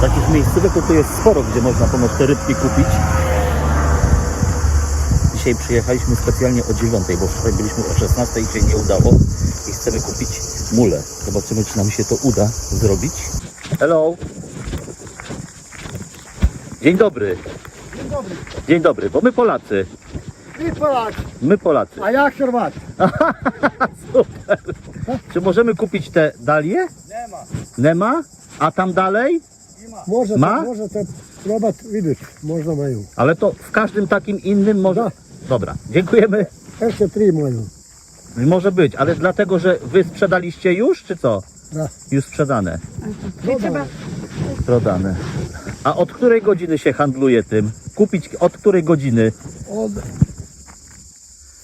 Takich miejscówek to tu jest sporo, gdzie można ponoć te rybki kupić. Dzisiaj przyjechaliśmy specjalnie o 9, bo wczoraj byliśmy o 16 i się nie udało i chcemy kupić mulę. Zobaczymy, czy nam się to uda zrobić. Hello. Dzień dobry. Dzień dobry. Dzień dobry, bo my Polacy. Ty Polak, My Polacy. a ja Chorwat. Super. Czy możemy kupić te dalie? Nie ma. Nie ma? A tam dalej? Może Ma? to, może to probat widzieć, można mają. Ale to w każdym takim innym może. Da. Dobra, dziękujemy. Jeszcze trzy mają. Może być, ale dlatego, że wy sprzedaliście już, czy co? Da. Już sprzedane. Dobra. Sprzedane. A od której godziny się handluje tym? Kupić od której godziny? Od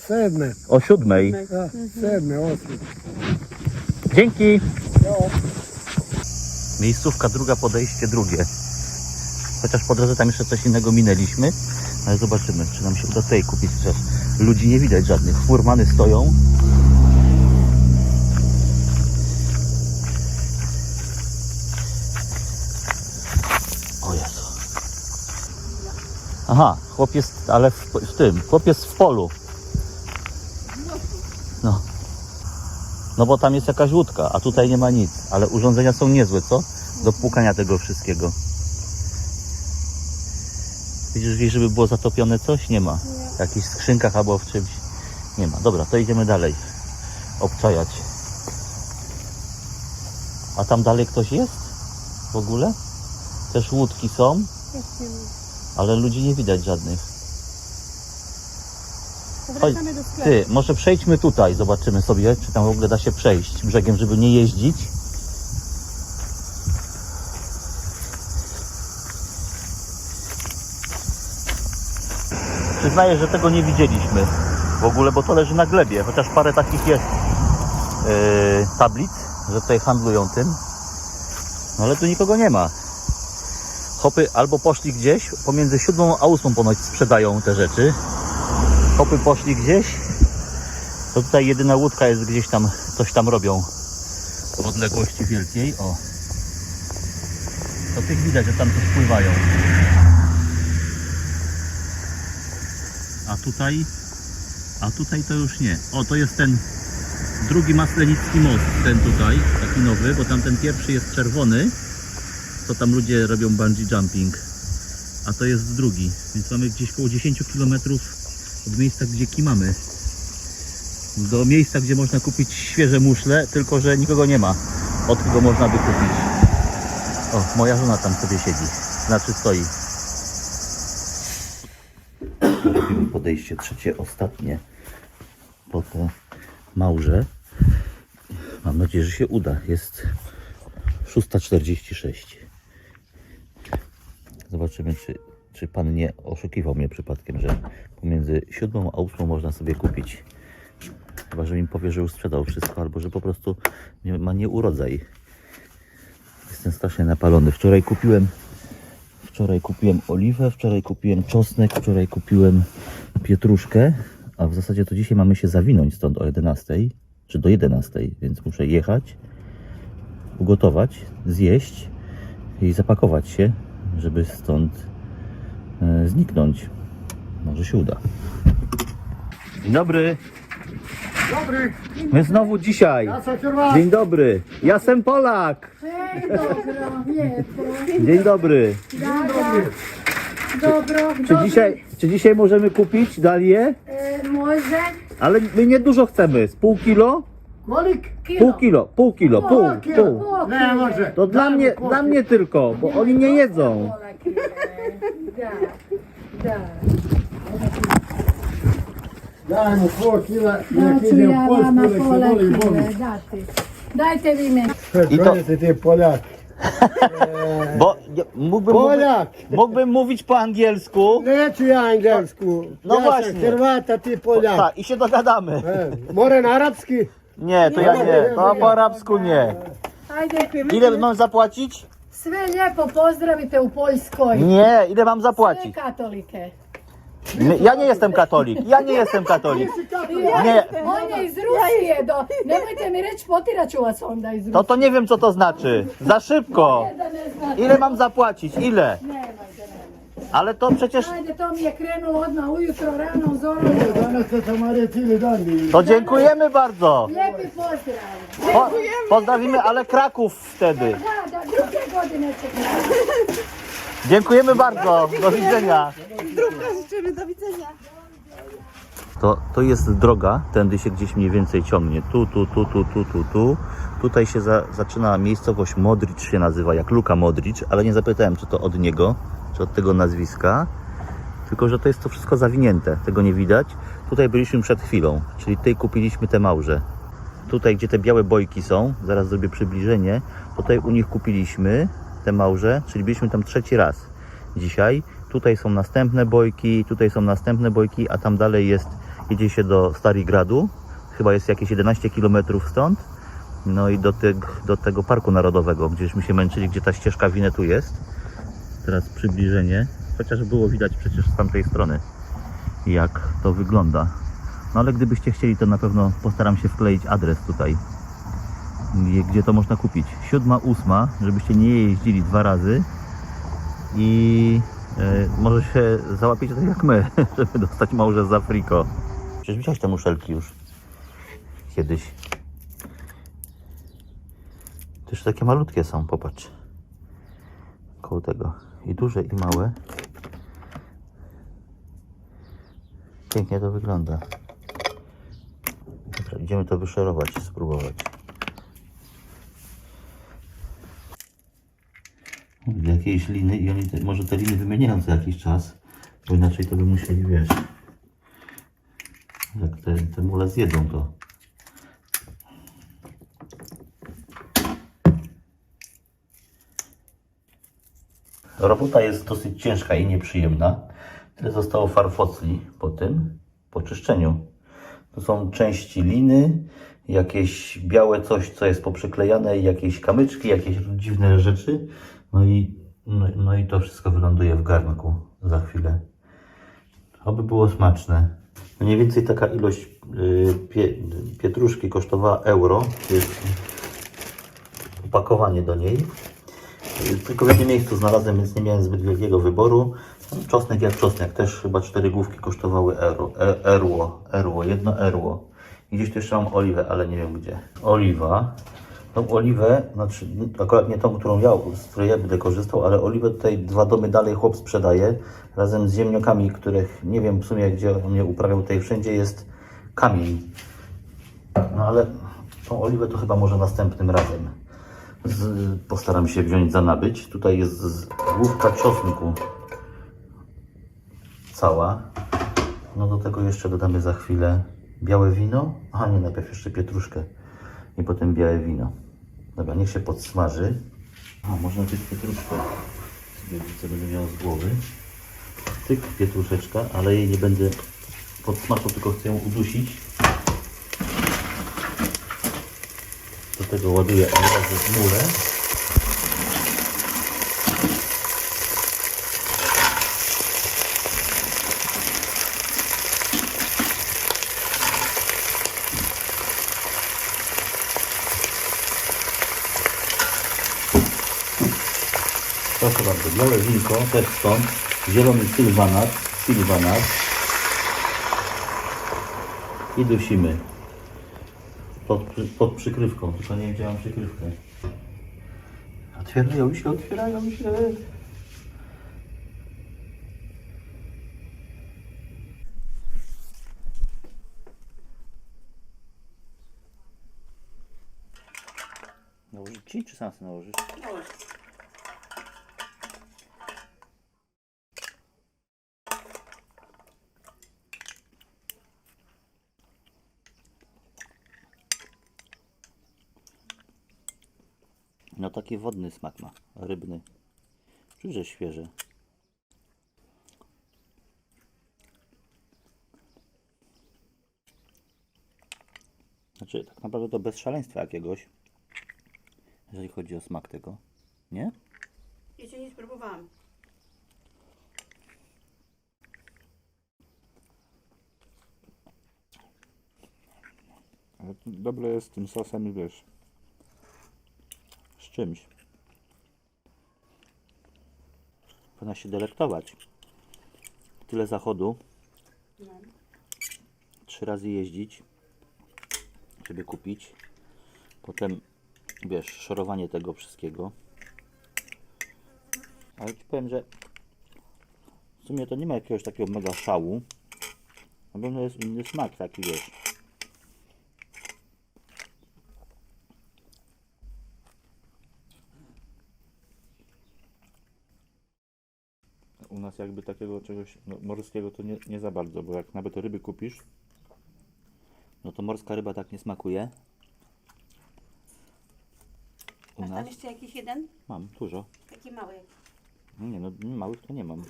sedme, O siódmej. da, sedme, osme. Dzięki. Miejscówka druga, podejście drugie. Chociaż po drodze tam jeszcze coś innego minęliśmy, ale zobaczymy, czy nam się uda tutaj kupić. Chociaż ludzi nie widać żadnych. Furmany stoją. O Jezu. Aha, chłop jest, ale w, w tym, chłop jest w polu. No. No bo tam jest jakaś łódka, a tutaj nie ma nic. Ale urządzenia są niezłe, co? Do płukania tego wszystkiego. Widzisz gdzieś, żeby było zatopione coś? Nie ma. W jakichś skrzynkach albo w czymś. Nie ma. Dobra, to idziemy dalej. Obczajać. A tam dalej ktoś jest? W ogóle? Też łódki są, ale ludzi nie widać żadnych. Wracamy do sklepu. Ty, może przejdźmy tutaj, zobaczymy sobie, czy tam w ogóle da się przejść brzegiem, żeby nie jeździć. Przyznaję, że tego nie widzieliśmy w ogóle, bo to leży na glebie, chociaż parę takich jest yy, tablic, że tutaj handlują tym. No ale tu nikogo nie ma. Hopy albo poszli gdzieś, pomiędzy siódmą a ósmą ponoć sprzedają te rzeczy. Hopy poszli gdzieś. To tutaj jedyna łódka jest gdzieś tam, coś tam robią w odległości wielkiej. O. To tych widać, że tam coś pływają. A tutaj, a tutaj to już nie. O, to jest ten drugi maslenicki most, ten tutaj, taki nowy, bo tam ten pierwszy jest czerwony, to tam ludzie robią bungee jumping. A to jest drugi, więc mamy gdzieś około 10 km od miejsca, gdzie kimamy. Do miejsca, gdzie można kupić świeże muszle, tylko że nikogo nie ma. Od kogo można by kupić. O, moja żona tam sobie siedzi. Znaczy stoi. Robimy podejście trzecie, ostatnie po te małże. Mam nadzieję, że się uda. Jest 6.46. Zobaczymy, czy, czy pan nie oszukiwał mnie przypadkiem, że pomiędzy siódmą a ósmą można sobie kupić. Chyba, że mi powie, że już sprzedał wszystko, albo że po prostu nie, ma nieurodzaj. Jestem strasznie napalony. Wczoraj kupiłem wczoraj kupiłem oliwę, wczoraj kupiłem czosnek, wczoraj kupiłem pietruszkę, a w zasadzie to dzisiaj mamy się zawinąć stąd o 11, czy do 11, więc muszę jechać, ugotować, zjeść i zapakować się, żeby stąd zniknąć. Może się uda. Dzień dobry. Dobry, My znowu dzisiaj. Dzień dobry. Ja jestem Polak. Dzień dobry. Dobro, Czy dzisiaj, czy dzisiaj możemy kupić dalię? E, može Ale my nie dużo chcemy. Z pół kilo? Kolik? Pół kilo, pół kilo, pół, Pół kilo. pół. Nie może. To dla mnie, dla mnie tylko, bo oni nie jedzą. Pola kile. Da, da. Daj mu pol kila, nek ide u ja Poljsku, vama nek se voli Bogu. Dajte vi meni. I to- Gledajte ti Poljak. Bo ja- mógłbym, mówić, Poljak! mógłbym mówić po angielsku. Neću ja englesku. No ja właśnie. sam Hrvat, a ti Poljak. Tak, i się dogadamy. E, More na arapski? Nie, to ja nie. To po arabsku nie. Ile mam zapłacić? Sve lijepo pozdravite u Poljskoj. Nie, ile mam Sve zapłacić? katolike. My- Ja nie jestem katolik. Ja nie jestem katolik. Nie. On je iz Rusije, do... nemojte mi reći, potirat ću vas onda iz Rusije. To to nie wiem co to znaczy. Za szybko. Da ne Ile mam zapłacić? Ile? Ale to przecież... Ajde, to mi je krenulo odmah ujutro, rano, zorom. Danas se Samarije cijeli dan. i- To dziękujemy bardzo. Lijepi pozdrav. Po, pozdrawimy, ale Kraków wtedy. Da, da, druge godine. Dziękujemy bardzo. Do widzenia. Zdrówka życzymy, do widzenia. To, to jest droga, tędy się gdzieś mniej więcej ciągnie. Tu, tu, tu, tu, tu, tu, tu. Tutaj się za, zaczyna miejscowość Modricz się nazywa, jak Luka Modricz, ale nie zapytałem, czy to od niego, czy od tego nazwiska. Tylko, że to jest to wszystko zawinięte, tego nie widać. Tutaj byliśmy przed chwilą, czyli tutaj kupiliśmy te małże. Tutaj, gdzie te białe bojki są, zaraz zrobię przybliżenie, tutaj u nich kupiliśmy te małże, czyli byliśmy tam trzeci raz dzisiaj. Tutaj są następne bojki, tutaj są następne bojki, a tam dalej jest, jedzie się do Starigradu, chyba jest jakieś 11 km stąd. No i do, do tego parku narodowego, gdzieśmy się męczyli, gdzie ta ścieżka winetu jest. Teraz przybliżenie, chociaż było widać przecież z tamtej strony, jak to wygląda. No ale gdybyście chcieli, to na pewno postaram się wkleić adres tutaj, gdzie- to można kupić. Siódma, ósma, żebyście nie jeździli dwa razy i e, może się załapiecie tak jak my, żeby dostać małże z Afriko. Przecież widziałeś te muszelki już kiedyś. Też takie malutkie są, popatrz. Koło tego. I duże, i małe. Pięknie to wygląda. Dobra, idziemy to wyszerować, spróbować. Do jakiejś liny i oni te, może te liny wymieniają co jakiś czas, bo inaczej to by musieli, wiesz, jak te, te mule zjedzą to. Robota jest dosyć ciężka i nieprzyjemna. Tyle zostało farfocli po tym, po czyszczeniu. To są części liny, jakieś białe coś, co jest poprzyklejane, jakieś kamyczki, jakieś dziwne rzeczy. No i, no, no i to wszystko wyląduje w garnku za chwilę. Oby było smaczne. No Mniej więcej taka ilość y, pie, pietruszki kosztowała euro. Jest opakowanie do niej. Tylko w jednym miejscu znalazłem, więc nie miałem zbyt wielkiego wyboru. Czosnek jak czosnek, też chyba cztery główki kosztowały euro, e, erło, erło, jedno erło. I gdzieś tu jeszcze mam oliwę, ale nie wiem gdzie. Oliwa. Tą oliwę, znaczy akurat nie tą, którą ja, z której ja będę korzystał, ale oliwę tutaj dwa domy dalej chłop sprzedaje, razem z ziemniokami, których nie wiem w sumie gdzie on je uprawiał, tutaj wszędzie jest kamień. No ale tą oliwę to chyba może następnym razem. Z, postaram się wziąć za nabyć. Tutaj jest główka czosnku cała. No do tego jeszcze dodamy za chwilę białe wino. A nie, najpierw jeszcze pietruszkę i potem białe wino. Dobra, niech się podsmaży. A, można najpierw pietruszkę. Co będę miał z głowy. Tyk, pietruszeczka, ale jej nie będę podsmażał, tylko chcę ją udusić. Tego ładuję od razu murę. Proszę bardzo, białe winko, też stąd, zielony sylwanat, sylwanat. I dusimy pod, pod przykrywką, tylko nie wiem gdzie mam przykrywkę. Otwierają się, otwierają się. Nałożyć ci, czy sam sobie nałożysz? No taki wodny smak ma, rybny. Czuć, że świeży. Znaczy, tak naprawdę to bez szaleństwa jakiegoś, jeżeli chodzi o smak tego, nie? Jeszcze nie spróbowałam. Ale to dobre jest z tym sosem i wiesz. Czymś. Powinna się delektować. Tyle zachodu. No. Trzy razy jeździć, żeby kupić. Potem, wiesz, szorowanie tego wszystkiego. Ale ci powiem, że w sumie to nie ma jakiegoś takiego mega szału. Na pewno jest inny smak taki, wiesz. U nas jakby takiego czegoś no, morskiego to nie, nie za bardzo, bo jak nawet ryby kupisz, No to morska ryba tak nie smakuje. U A tam nas jeszcze jakiś jeden? mam dużo. Taki mały. Nie no, małych to nie mam.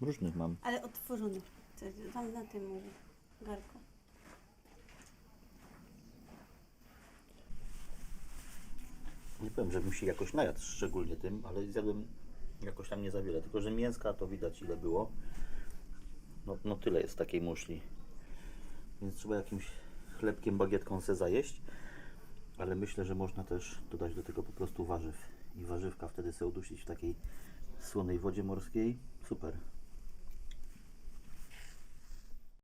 Różnych mam. Ale otworzony. Co- Tam na tym. Garku. Nie powiem, żebym się jakoś najadł szczególnie tym, ale zjadłem jakoś tam nie za wiele. Tylko, że mięska to widać ile było. No, no tyle jest takiej muszli. Więc trzeba jakimś chlebkiem, bagietką se zajeść. Ale myślę, że można też dodać do tego po prostu warzyw. I warzywka wtedy sobie udusić w takiej słonej wodzie morskiej. Super.